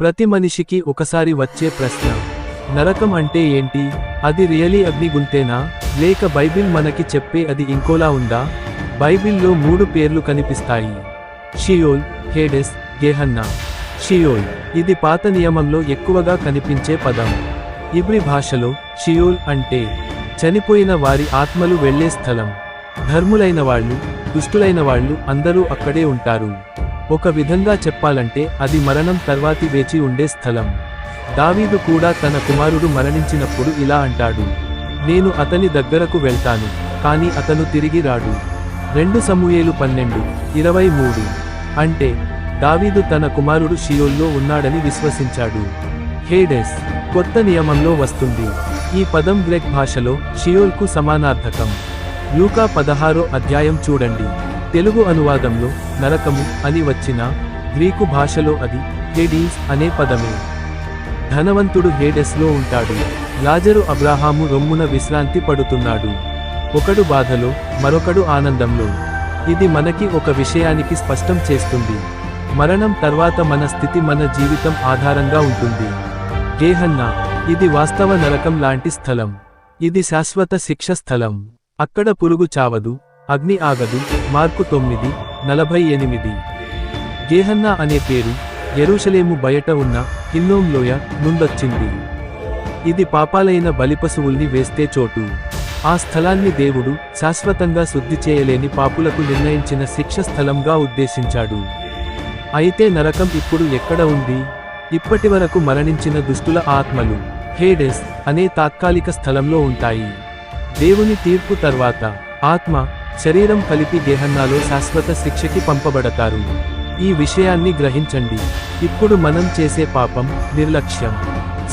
ప్రతి మనిషికి ఒకసారి వచ్చే ప్రశ్న నరకం అంటే ఏంటి? అది రియలీ అగ్నిగుంతేనా లేక బైబిల్ మనకి చెప్పే అది ఇంకోలా ఉందా? బైబిల్లో మూడు పేర్లు కనిపిస్తాయి. Sheol Hades గేహన్నా. షియోల్ ఇది పాత నియమంలో ఎక్కువగా కనిపించే పదం. ఇబ్రి భాషలో షియోల్ అంటే చనిపోయిన వారి ఆత్మలు వెళ్ళే స్థలం. ధర్ములైన వాళ్ళు దుష్టులైన వాళ్ళు అందరూ అక్కడే ఉంటారు. ఒక విధంగా చెప్పాలంటే అది మరణం తర్వాతి వేచి ఉండే స్థలం. దావీదు కూడా తన కుమారుడు మరణించినప్పుడు ఇలా అంటాడు. నేను అతని దగ్గరకు వెళ్తాను కానీ అతను తిరిగి రాడు. రెండు సమూయేలు పన్నెండు ఇరవై మూడు. అంటే దావీదు తన కుమారుడు షియోల్లో ఉన్నాడని విశ్వసించాడు. హేడెస్ కొత్త నియమంలో వస్తుంది. ఈ పదం గ్రెక్ భాషలో షియోల్కు సమానార్థకం. లూకా పదహారో అధ్యాయం చూడండి. తెలుగు అనువాదంలో నరకము అని వచ్చిన గ్రీకు భాషలో అది హేడీస్ అనే పదమే. ధనవంతుడు హేడెస్లో ఉంటాడు. లాజరు అబ్రాహాము రొమ్మున విశ్రాంతి పడుతున్నాడు. ఒకడు బాధలో మరొకడు ఆనందంలో. ఇది మనకి ఒక విషయానికి స్పష్టం చేస్తుంది. మరణం తర్వాత మన స్థితి మన జీవితం ఆధారంగా ఉంటుంది. గేహన్నా ఇది వాస్తవ నరకం లాంటి స్థలం. ఇది శాశ్వత శిక్ష స్థలం. అక్కడ పురుగు చావదు అగ్ని ఆగదు. మార్కు తొమ్మిది నలభై ఎనిమిది. గేహన్నా అనే పేరు ఎరుషలేము బయట ఉన్న హిన్నోం లోయ నుండొచ్చింది. ఇది పాపాలైన బలిపశువుల్ని వేస్తే చోటు. ఆ స్థలాన్ని దేవుడు శాశ్వతంగా శుద్ధి చేయలేని పాపులకు నిర్ణయించిన శిక్ష స్థలంగా ఉద్దేశించాడు. అయితే నరకం ఇప్పుడు ఎక్కడ ఉంది? ఇప్పటివరకు మరణించిన దుష్టుల ఆత్మలు హేడెస్ అనే తాత్కాలిక స్థలంలో ఉంటాయి. దేవుని తీర్పు తర్వాత ఆత్మ శరీరం కలిపి గేహన్నాలో శాశ్వత శిక్షకి పంపబడతారు. ఈ విషయాన్ని గ్రహించండి. ఇప్పుడు మనం చేసే పాపం నిర్లక్ష్యం.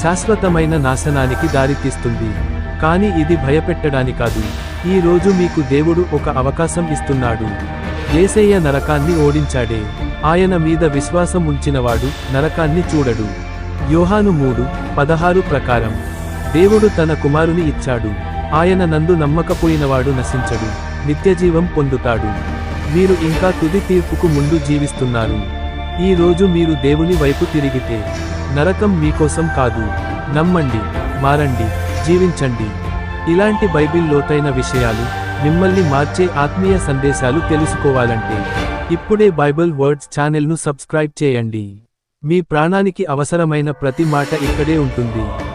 శాశ్వతమైన నాశనానికి దారితీస్తుంది. కానీ ఇది భయపెట్టడాని కాదు ఈ రోజు మీకు దేవుడు ఒక అవకాశం ఇస్తున్నాడు. ఏసయ్య నరకాన్ని ఓడించాడే. ఆయన మీద విశ్వాసం ఉంచినవాడు నరకాన్ని చూడడు. యోహాను మూడు పదహారు ప్రకారం. దేవుడు తన కుమారుని ఇచ్చాడు. ఆయన నందు నమ్మకపోయినవాడు నశించడు. నిత్యజీవం పొందుతాడు. మీరు ఇంకా తుది తీర్పుకు ముందు జీవిస్తున్నారు. ఈ రోజు మీరు దేవుని వైపు తిరిగితే నరకం మీకోసం కాదు. నమ్మండి మారండి జీవించండి. ఇలాంటి బైబిల్ లోతైన విషయాలు మిమ్మల్ని మార్చే ఆత్మీయ సందేశాలు తెలుసుకోవాలంటే ఇప్పుడే బైబిల్ వర్డ్స్ ఛానల్ను సబ్స్క్రైబ్ చేయండి. మీ ప్రాణానికి అవసరమైన ప్రతి మాట ఇక్కడే ఉంటుంది.